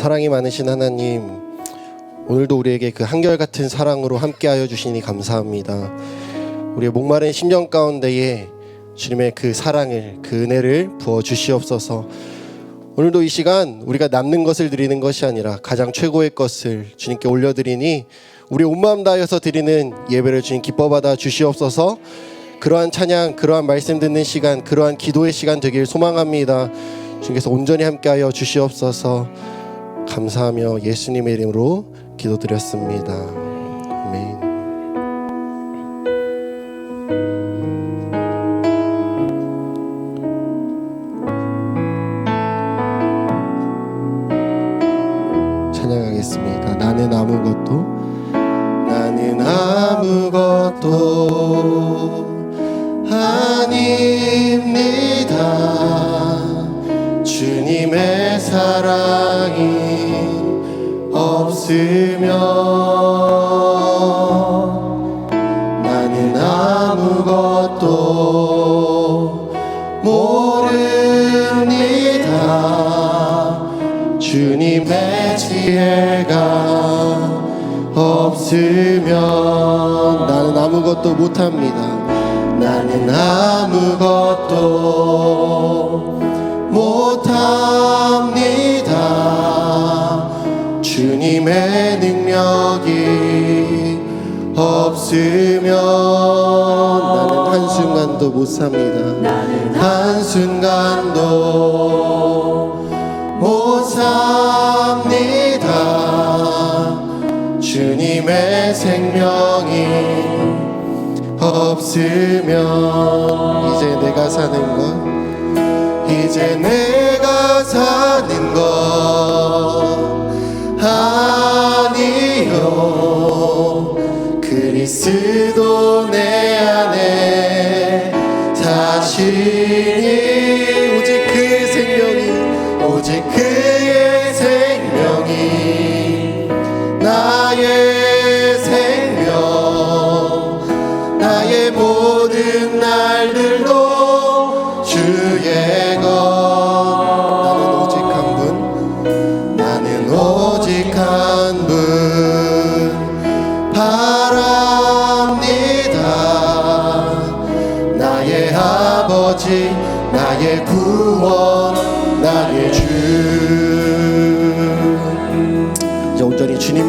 사랑이 많으신 하나님, 오늘도 우리에게 그 한결같은 사랑으로 함께하여 주시니 감사합니다. 우리의 목마른 심령 가운데에 주님의 그 사랑을, 그 은혜를 부어 주시옵소서. 오늘도 이 시간 우리가 남는 것을 드리는 것이 아니라 가장 최고의 것을 주님께 올려드리니 우리 온 마음 다하여서 드리는 예배를 주님 기뻐 받아 주시옵소서. 그러한 찬양, 그러한 말씀 듣는 시간, 그러한 기도의 시간 되길 소망합니다. 주님께서 온전히 함께하여 주시옵소서. 감사하며 예수님의 이름으로 기도드렸습니다. 아멘. 아닙니다. 주님의 사랑이 없으면 나는 아무것도 모릅니다. 주님의 지혜가 없으면 나는 아무것도 못합니다. 나는 아무것도 못합니다. 주님의 능력이 없으면 나는 한순간도 못 삽니다. 한순간도 못 삽니다. 주님의 생명이 없으면 이제 내가 사는 것 이제 내 그리스도 내 안에 자신이 오직 그의 생명이 오직 그의 생명이 나의 생명 나의 모든 날들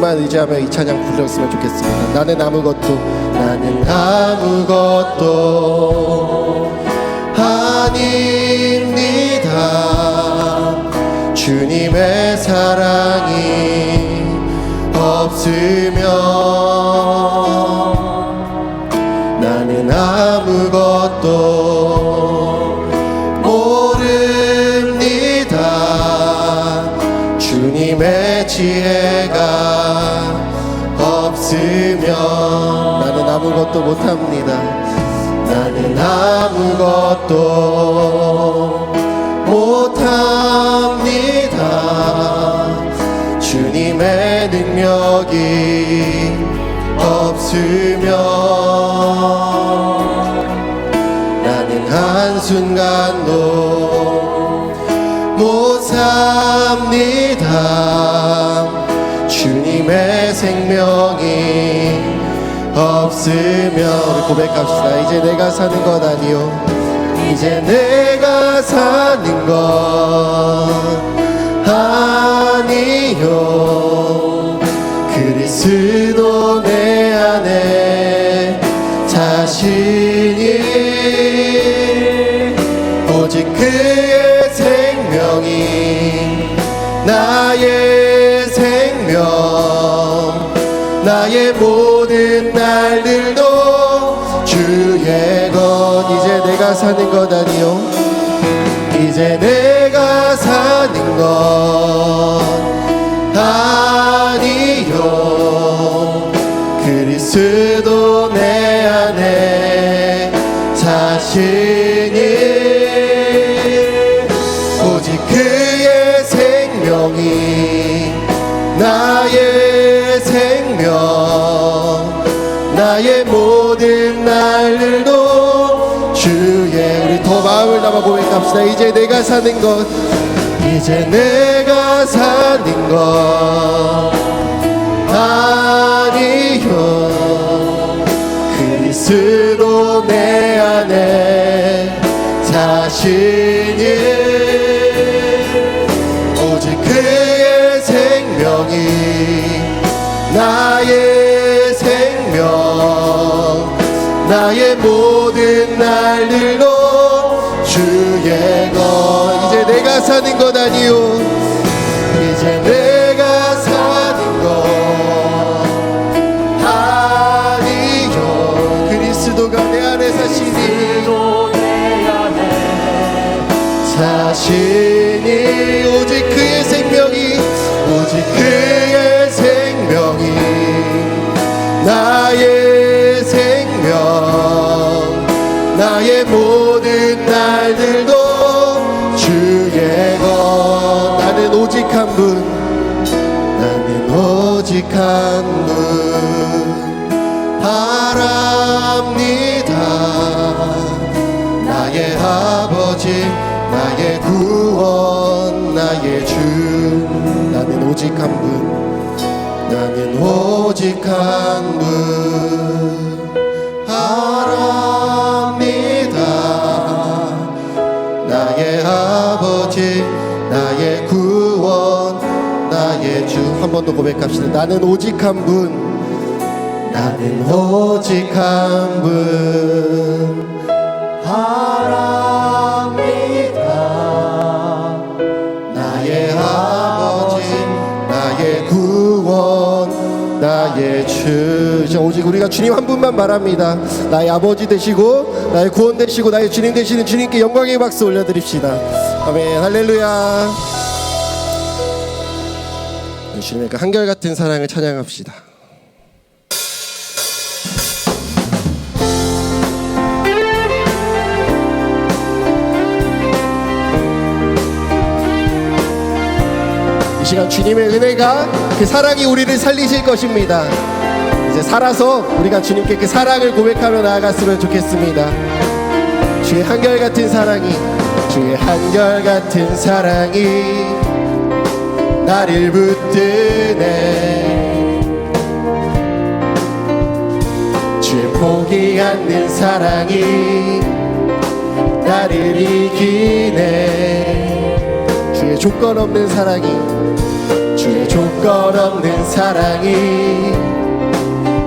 주님만 의지하며 이 찬양 불렀으면 좋겠습니다. 나는 아무것도 나는 아무것도 아닙니다. 주님의 사랑이 없으면 나는 아무것도 아무것도 못합니다. 나는 아무것도 못합니다. 주님의 능력이 없으면 나는 한순간도 못 삽니다. 주님의 생명이 없으면 우리 고백합시다. 이제 내가 사는 것 아니요. 이제 내가 사는 것 사는 것 아니요? 이제 내가 사는 것 아니요. 그리스도 내 안에 자신이 오직 그의 생명이 나의 생명 나의 모든 마음을 담아 고백합시다. 이제 내가 사는 것 이제 내가 사는 것. 아니요. 그리스도 내 안에 자신이 오직 그의 생명이 나의 생명. 나의 모든 날들로 사는 것 아니요 이제 내가 사는 것 아니요 그리스도가 내 안에 사시니. 자신이 오직 한분 바랍니다. 나의 아버지 나의 구원 나의 주. 나는 오직 한분 나는 오직 한분 주한번더 고백합시다. 나는 오직 한 분. 나는 오직 한 분. 바랍니다. 나의 아버지 나의 구원 나의 주 오직 우리가 주님 한 분만 말합니다. 나의 아버지 되시고 나의 구원 되시고 나의 주님 되시는 주님께 영광의 박수 올려드립시다. 아멘. 할렐루야 주님의 그 한결같은 사랑을 찬양합시다 이 시간 주님의 은혜가 그 사랑이 우리를 살리실 것입니다. 이제 살아서 우리가 주님께 그 사랑을 고백하며 나아갔으면 좋겠습니다. 주의 한결 같은 사랑이 주의 한결 같은 사랑이 나를 붙 드네. 주의 포기 않는 사랑이 나를 이기네. 주의 조건 없는 사랑이 주의 조건 없는 사랑이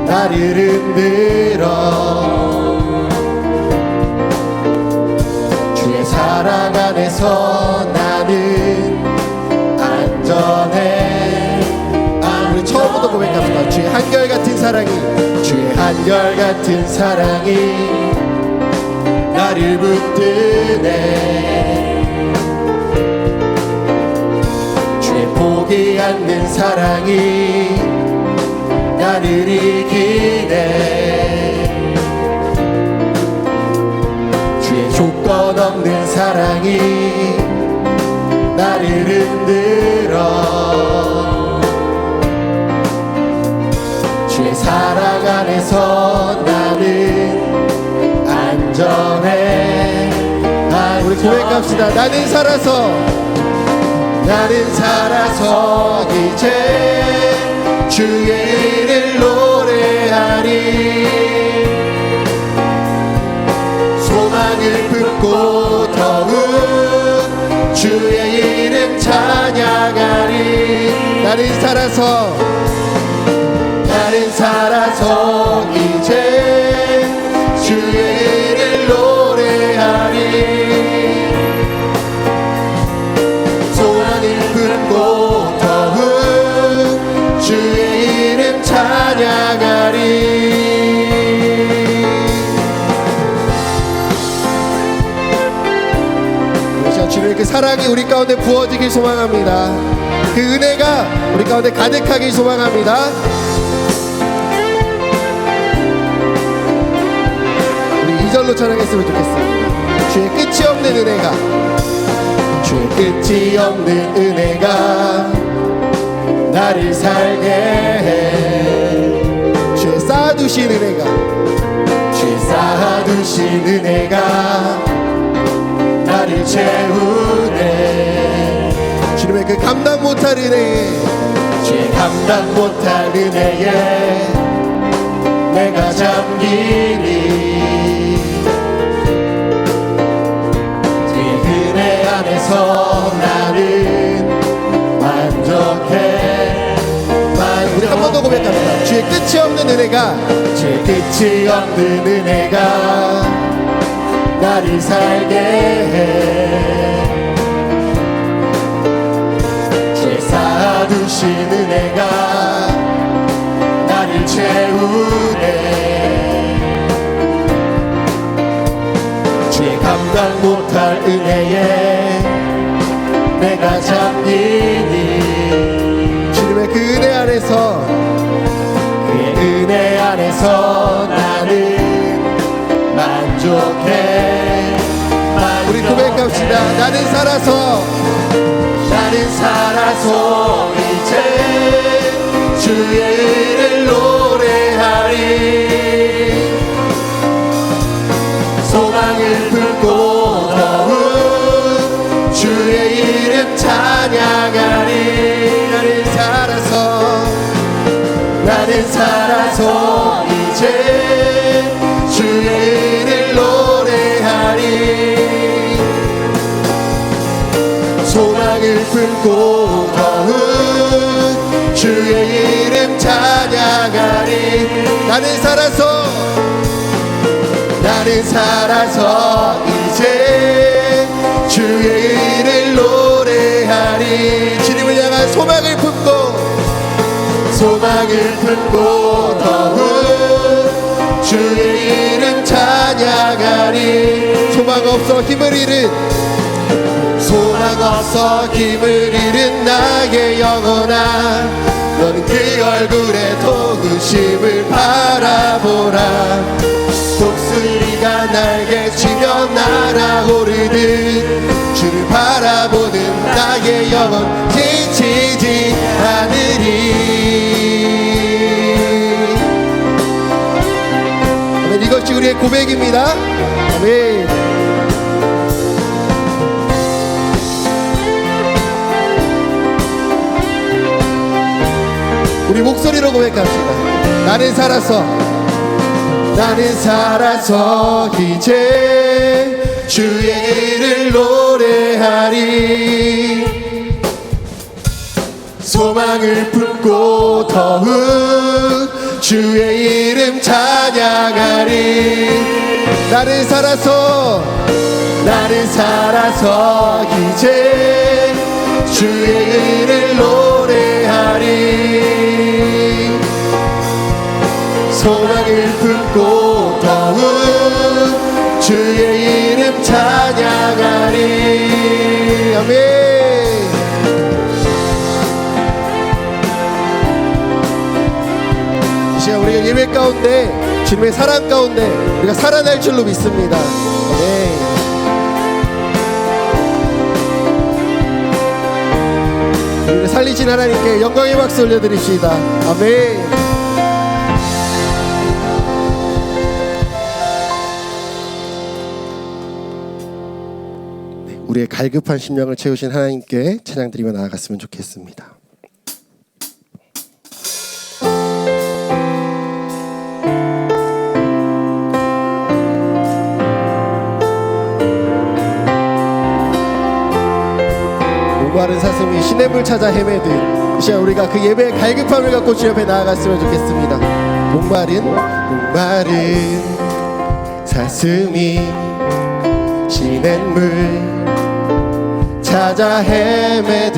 나를 흔들어. 주의 사랑 안에서 사랑이 주의 한결같은 사랑이 나를 붙드네. 주의 포기 않는 사랑이 나를 이기네. 주의 조건 없는 사랑이 나를 흔들어 사랑 안에서 나는 안전해. 아, 우리 고백합시다. 나는 살아서 나는 살아서 이제 주의 일을 노래하리. 소망을 품고 더욱 주의 이름 찬양하리. 나는 살아서 나는 살아서 이제 주의 일을 노래하리. 소원을 품고 더욱 주의 이름 찬양하리. 주님의 그 사랑이 우리 가운데 부어지길 소망합니다. 그 은혜가 우리 가운데 가득하길 소망합니다 2절로 찬양했으면 좋겠습니다 주의 끝이 없는 은혜가. 주의 끝이 없는 은혜가 나를 살게 해. 주의 쌓아두신 은혜가. 주의 쌓아두신 은혜가 나를 채우네. 주님의 그 감당 못할 은혜에 주의 감당 못할 은혜에 내가 잠기니 안에서 나는 만족해. 우리 한 번 더 고백합니다. 주의 끝이 없는 은혜가 주의 끝이 없는 은혜가 나를 살게 해. 주의 쌓아두신 은혜가 나를 채우네. 감당 못할 은혜에 내가 잠기니. 주님의 그 은혜 안에서 그의 은혜 안에서 나는 만족해. 우리 고백합시다. 나는 살아서 나는 살아서 이제 주의 은혜를 노래하리 살아서 이제 주의 은혜를 노래하리. 소망을 품고 더욱 주의 이름 찬양하리. 나는 살아서 나는 살아서 소망을 품고 더욱 주의 이름 찬양하리. 소망 없어 힘을 잃은 소망 없어 힘을 잃은 나의 영혼아. 넌그 얼굴에 도구심을 바라보라. 독수리가 날개 치며 날아오르듯 주를 바라보는 나의 영혼 지치지 않으리 것이 우리의 고백입니다. 아멘. 우리 목소리로 고백합시다. 나는 살아서 나는 살아서 이제 주의 일을 노래하리. 소망을 품고 더욱 주의 이름 찬양하리. 나는 살아서 나는 살아서 이제 주의 일을 노래하리. 소망을 품고 더욱 주의 이름 찬양하리. 아멘 가운데 주님의 사랑 가운데 우리가 살아날 줄로 믿습니다. 아멘 우리를 살리신 하나님께 영광의 박수 올려드립시다. 아멘. 네, 우리의 갈급한 심령을 채우신 하나님께 찬양드리며 나아갔으면 좋겠습니다. 마른 사슴이 시냇물 찾아 헤매듯 이 시간 우리가 그 예배의 갈급함을 갖고 주 옆에 나아갔으면 좋겠습니다. 목마른 목마른 사슴이 시냇물 찾아 헤매듯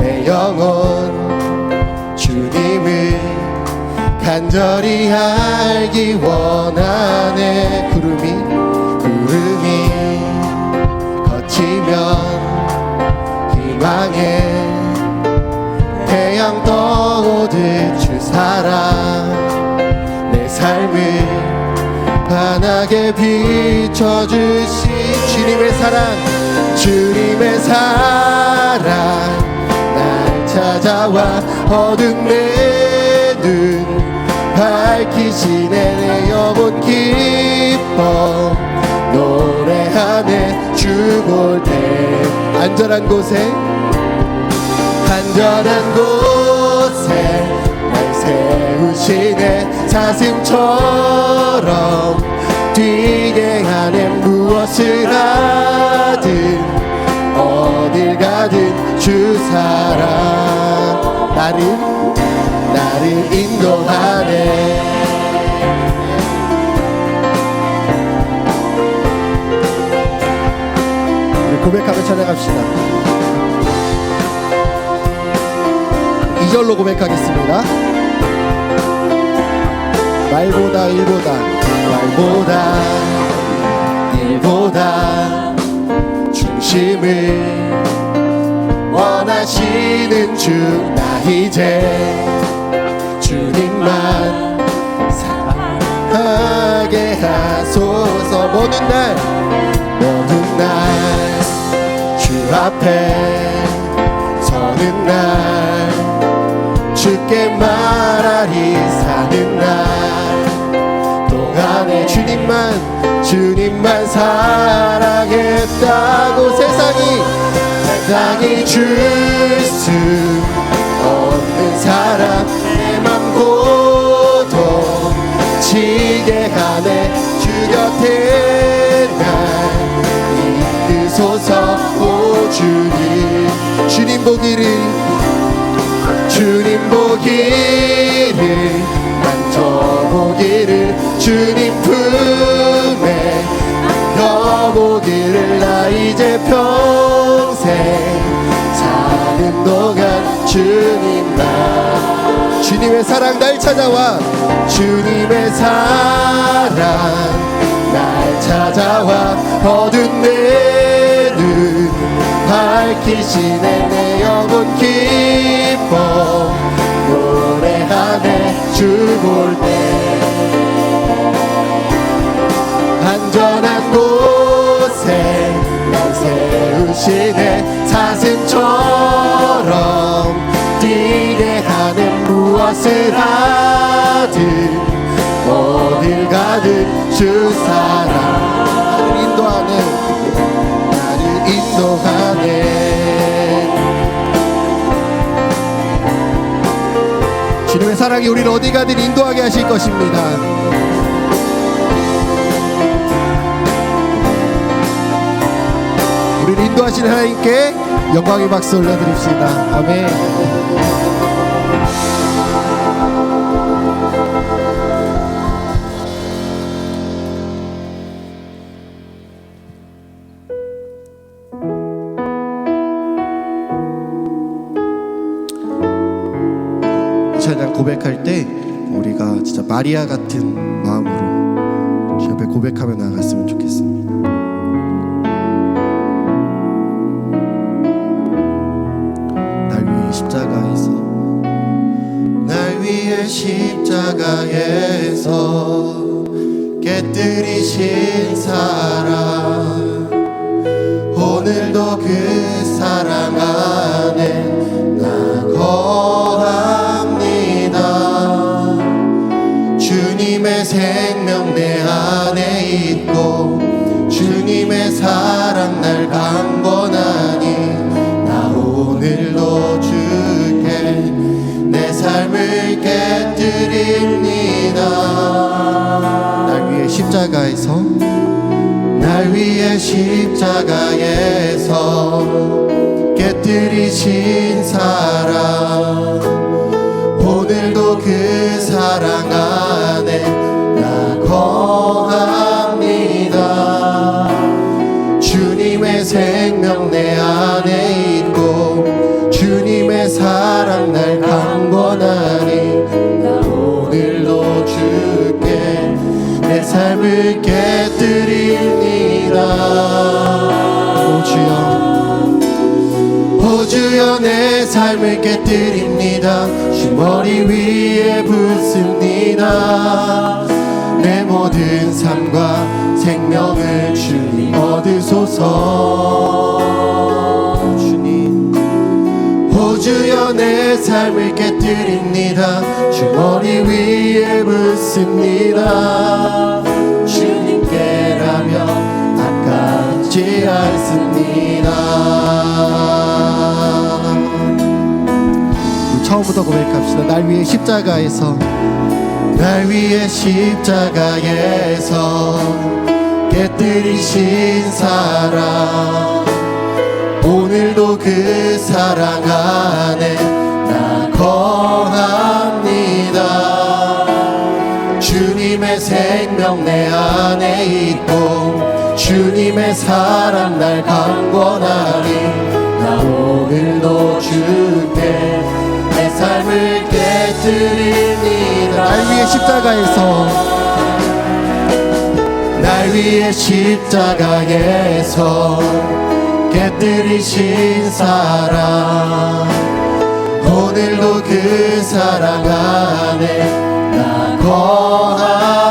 내 영혼 주님을 간절히 알기 원하네 구름이 주 사랑 내 삶을 환하게 비춰주신 주님의 사랑 주님의 사랑. 날 찾아와 어둠 내눈 밝히시네 내 영혼 기뻐 노래하네. 주볼 때. 안전한 곳에. 안전한 곳에 날 세우시네. 사슴처럼 뛰게 하네. 무엇을 하든 어딜 가든 주 사랑. 나를 나를 인도하네. 고백하며 찬양합시다 2절로 고백하겠습니다. 말보다 일보다 말보다 일보다 중심을 원하시는 주 나 이제 주님만 사랑하게 하소서. 모든 날 모든 날 주 앞에 서는 날 주께 말하리 사는 날. 동안에 주님만 주님만 사랑했다고 세상이 세상이 줄 수 없는 사랑 내맘 고통 지게 하네. 주 곁에 날 이끄소서 오 주님. 주님 보기를 주님 보기를 만져보기를 주님 품에 안겨보기를 나 이제 평생 사는 동안 주님만 주님의 사랑 날 찾아와. 주님의 사랑 날 찾아와. 내눈 밝히시네 내 영혼 기뻐. 노래하네 주 볼 때. 안전한 곳에 날 세우시네 사슴처럼. 뛰게 하는 무엇을 하든 어딜 가든 주 사랑. 나를 인도하네. 나를 인도하네 사랑이 우리를 어디 가든 인도하게 하실 것입니다. 인도하시는 하나님께 영광의 박수 올려드립시다. 아멘 마리아 같은 마음으로 주 앞에 고백하며 나아갔으면 좋겠습니다. 날 위해 십자가에서 날 위해 십자가에서 깨뜨리신 사랑 오늘도 그 사랑 안에 나 거합 십자가에서 날 위해 십자가에서 깨뜨리신 사랑 내 삶을 깨뜨립니다. 오 주여. 오 주여 내 삶을 깨뜨립니다. 주 머리 위에 붓습니다. 내 모든 삶과 생명을 주님 얻으소서. 주님. 오 주여 내 삶을 깨뜨립니다. 주 머리 위에 고백합시다. 날 위해 십자가에서 날 위해 십자가에서 깨뜨리신 사랑 오늘도 그 사랑 안에 나 거합니다 주님의 생명 내 안에 있고 주님의 사랑 날 강권하니 나 오늘도 내 삶을 깨뜨립니다. 날 위해 십자가에서. 날 위해 십자가에서 깨뜨리신 사랑. 오늘도 그 사랑 안에 나 거합니다.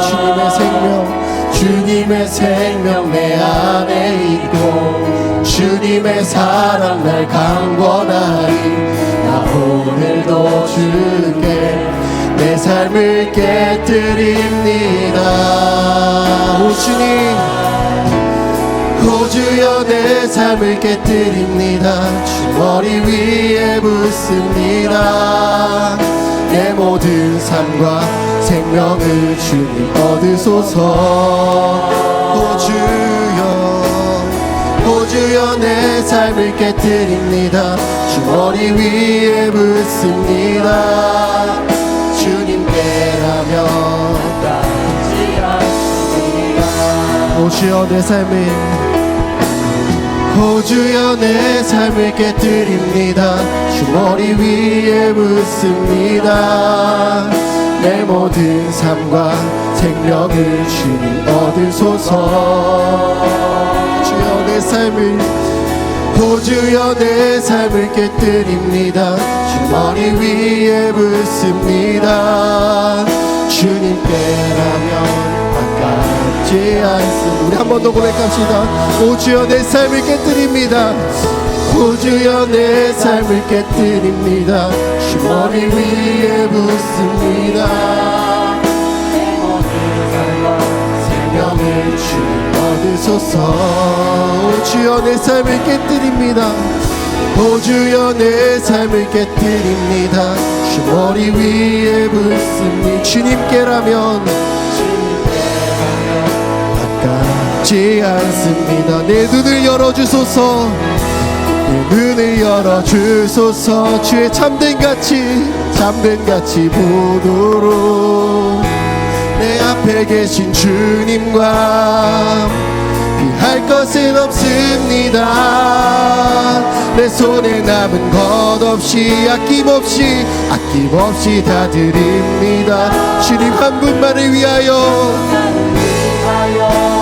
주님의 생명 주님의 생명 내 안에 있고 주님의 사랑 날 강권하니 나 오늘도 주께 내 삶을 깨뜨립니다. 오 주님. 오 주여 내 삶을 깨뜨립니다. 주 머리 위에 붓습니다. 내 모든 삶과 생명을 주님 얻으소서 주여 내 삶을 깨뜨립니다. 주 머리 위에 붓습니다. 주님께라면 오 주여 내 삶을 오 주여 내 삶을 깨뜨립니다. 주 머리 위에 묻습니다. 내 모든 삶과 생명을 주님 얻으소서 내 삶을 오 주여 내 삶을 깨뜨립니다. 주 머리 위에 붓습니다. 주님께라면 아깝지 않습니다. 우리 한 번 더 고백합시다. 오 주여 내 삶을 깨뜨립니다. 오 주여 내 삶을 깨뜨립니다. 주 머리 위에 붓습니다 오 주여 내 삶을 깨뜨립니다. 오 주여 내 삶을 깨뜨립니다. 주 머리 위에 붓습니다. 주님께라면. 아깝지 않습니다. 내 눈을 열어주소서. 내 눈을 열어주소서. 주의 참된 가치 참된 가치 보도록 내 앞에 계신 주님과 피할 것은 없습니다. 내 손에 남은 것 없이 아낌없이 아낌없이 다 드립니다. 주님 한 분만을 위하여.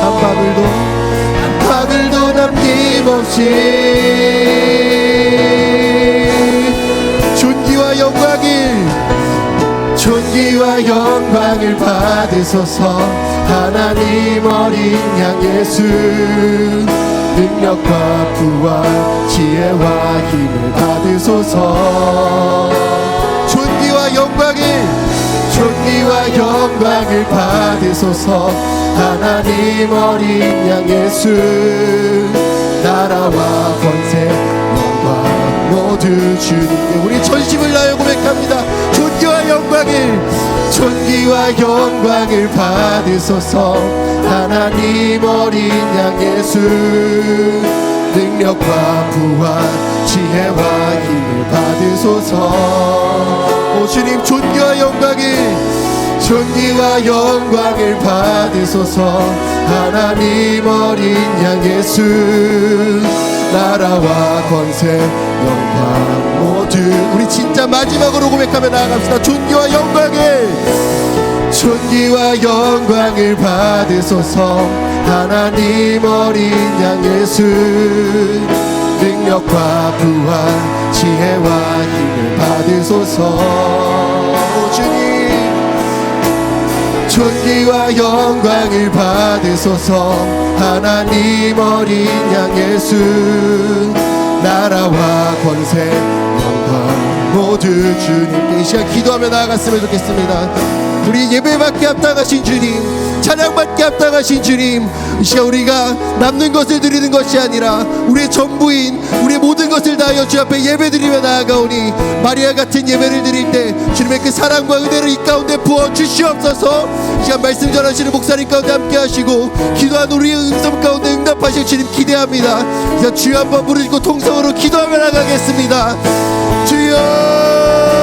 한 방울도 한 방울도 남김없이 존귀와 영광을 받으소서. 하나님 어린 양 예수 능력과 부와 지혜와 힘을 받으소서. 존귀와 영광을 존귀와 영광을 받으소서. 하나님 어린 양 예수 나라와 권세 영광 모두 주님께 우리 전심을 다하여 고백합니다. 존귀와 영광을 존귀와 영광을 받으소서. 하나님 어린 양 예수 능력과 부와 지혜와 힘을 받으소서. 오 주님 존귀와 영광을 존귀와 영광을 받으소서. 하나님 어린 양 예수 나라와 권세 영광 모두 우리 진짜 마지막으로 고백하며 나아갑시다. 존귀와 영광을. 존귀와 영광을 받으소서. 하나님 어린 양 예수 능력과 부와 지혜와 힘을 받으소서 존귀와 영광을 받으소서. 하나님 어린 양 예수 나라와 권세 영광 모두 주님께 이 시간 기도하며 나아갔으면 좋겠습니다. 우리 예배받게 합당하신 주님 찬양받게 합당하신 주님 이 시간 우리가 남는 것을 드리는 것이 아니라 우리의 전부인 우리의 모든 것을 다하여 주 앞에 예배드리며 나아가오니 마리아 같은 예배를 드릴 때 주님의 그 사랑과 은혜를 이 가운데 부어 주시옵소서. 이 시간 말씀 전하시는 목사님 가운데 함께 하시고 기도한 우리의 음성 가운데 응답하실 주님 기대합니다. 이 주여 한번 부르시고 통성으로 기도하며 나가겠습니다 to you.